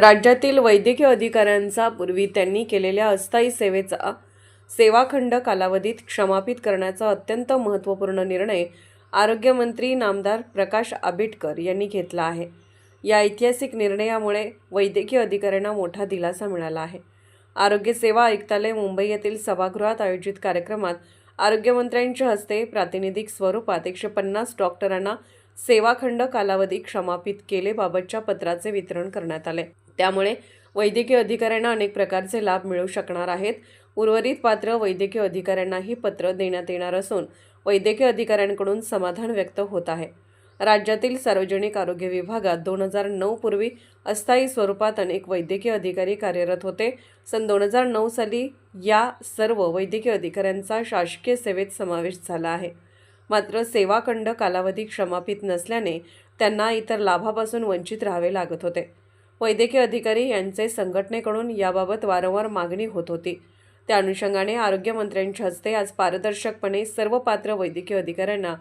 राज्यातील वैद्यकीय अधिकाऱ्यांचा पूर्वी त्यांनी केलेल्या अस्थायी सेवेचा सेवाखंड कालावधीत क्षमापित करण्याचा अत्यंत महत्त्वपूर्ण निर्णय आरोग्यमंत्री नामदार प्रकाश आंबेडकर यांनी घेतला आहे. या ऐतिहासिक निर्णयामुळे वैद्यकीय अधिकाऱ्यांना मोठा दिलासा मिळाला आहे. आरोग्य सेवा आयुक्तालय मुंबई येथील सभागृहात आयोजित कार्यक्रमात आरोग्यमंत्र्यांच्या हस्ते प्रातिनिधिक स्वरूपात एकशे पन्नास डॉक्टरांना सेवाखंड कालावधी क्षमापित केलेबाबतच्या पत्राचे वितरण करण्यात आले. त्यामुळे वैद्यकीय अधिकाऱ्यांना अनेक प्रकारचे लाभ मिळू शकणार आहेत. उर्वरित पात्र वैद्यकीय अधिकाऱ्यांनाही पत्र देण्यात येणार असून वैद्यकीय अधिकाऱ्यांकडून समाधान व्यक्त होत आहे. राज्यातील सार्वजनिक आरोग्य विभागात दोन हजार नऊ पूर्वी अस्थायी स्वरूपात अनेक वैद्यकीय अधिकारी कार्यरत होते. सन दोन हजार नऊ साली या सर्व वैद्यकीय अधिकाऱ्यांचा शासकीय सेवेत समावेश झाला आहे. मात्र सेवाखंड कालावधी क्षमापित नसल्याने त्यांना इतर लाभापासून वंचित राहावे लागत होते. वैद्यकीय अधिकारी यांचे संघटनेकडून याबाबत वारंवार मागणी होत होती. त्या अनुषंगाने आरोग्यमंत्र्यांच्या हस्ते आज पारदर्शकपणे सर्व पात्र वैद्यकीय अधिकाऱ्यांना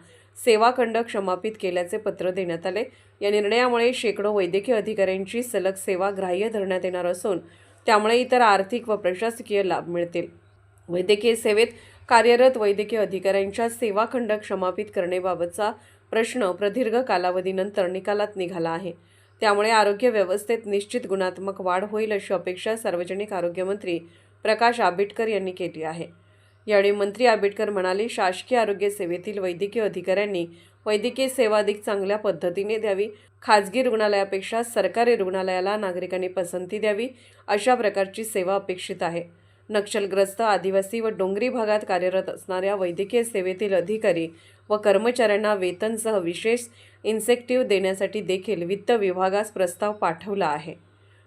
सेवाखंड क्षमापित केल्याचे पत्र देण्यात आले. या निर्णयामुळे शेकडो वैद्यकीय अधिकाऱ्यांची सलग सेवा ग्राह्य धरण्यात येणार असून त्यामुळे इतर आर्थिक व प्रशासकीय लाभ मिळतील. वैद्यकीय सेवेत कार्यरत वैद्यकीय अधिकाऱ्यांच्या सेवाखंड क्षमापित करण्याबाबतचा प्रश्न प्रदीर्घ कालावधीनंतर निकालात निघाला आहे. त्यामुळे आरोग्य व्यवस्थेत निश्चित गुणात्मक वाढ होईल अशी अपेक्षा सार्वजनिक आरोग्यमंत्री प्रकाश आंबेडकर यांनी केली आहे. यावेळी मंत्री आंबेडकर म्हणाले शासकीय आरोग्य सेवेतील वैद्यकीय अधिकाऱ्यांनी वैद्यकीय सेवा अधिक चांगल्या पद्धतीने द्यावी. खाजगी रुग्णालयापेक्षा सरकारी रुग्णालयाला नागरिकांनी पसंती द्यावी. अशा प्रकारची सेवा अपेक्षित आहे. नक्षलग्रस्त आदिवासी व डोंगरी भागात कार्यरत असणाऱ्या वैद्यकीय सेवेतील अधिकारी व कर्मचाऱ्यांना वेतनसह विशेष इन्सेक्टिव्ह देण्यासाठी देखील वित्त विभागास प्रस्ताव पाठवला आहे.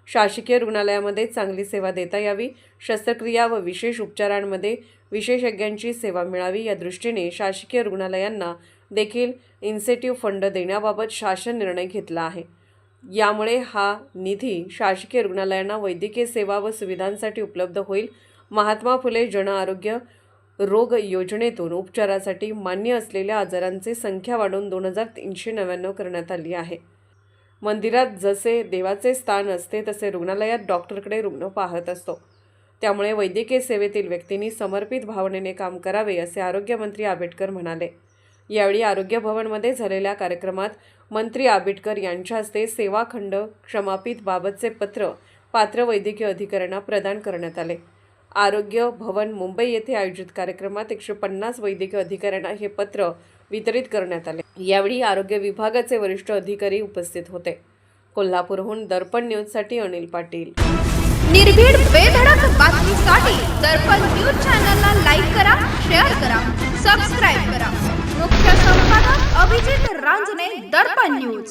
शासकीय रुग्णालयामध्ये चांगली सेवा देता यावी शस्त्रक्रिया व विशेष उपचारांमध्ये विशेषज्ञांची सेवा मिळावी या दृष्टीने शासकीय रुग्णालयांना देखील इन्सेटिव्ह फंड देण्याबाबत शासन निर्णय घेतला आहे. यामुळे हा निधी शासकीय रुग्णालयांना वैद्यकीय सेवा व सुविधांसाठी उपलब्ध होईल महात्मा फुले जन आरोग्य रोग योजनेतून उपचारासाठी मान्य असलेल्या आजारांची संख्या वाढवून दोन हजार तीनशे नव्याण्णव करण्यात आली आहे. मंदिरात जसे देवाचे स्थान असते तसे रुग्णालयात डॉक्टरकडे रुग्ण पाहत असतो. त्यामुळे वैद्यकीय सेवेतील व्यक्तींनी समर्पित भावनेने काम करावे असे आरोग्यमंत्री आंबेडकर म्हणाले. यावेळी आरोग्य भवनमध्ये झालेल्या कार्यक्रमात मंत्री आंबेडकर यांच्या हस्ते सेवाखंड क्षमापित बाबतचे पत्र पात्र वैद्यकीय अधिकाऱ्यांना प्रदान करण्यात आले. आरोग्य भवन मुंबई येथे आयोजित कार्यक्रमात एकशे पन्नास वैद्यकीय अधिकाऱ्यांना हे पत्र वितरित करण्यात आले. यावेळी आरोग्य विभागाचे वरिष्ठ अधिकारी उपस्थित होते. कोल्हापूरहून दर्पण न्यूजसाठी अनिल पाटील. निर्भीड बेधडक बातमीसाठी दर्पण न्यूज चॅनलला लाईक करा शेअर करा सबस्क्राईब करा. मुख्य संपादक अभिजित रांजणे दर्पण न्यूज.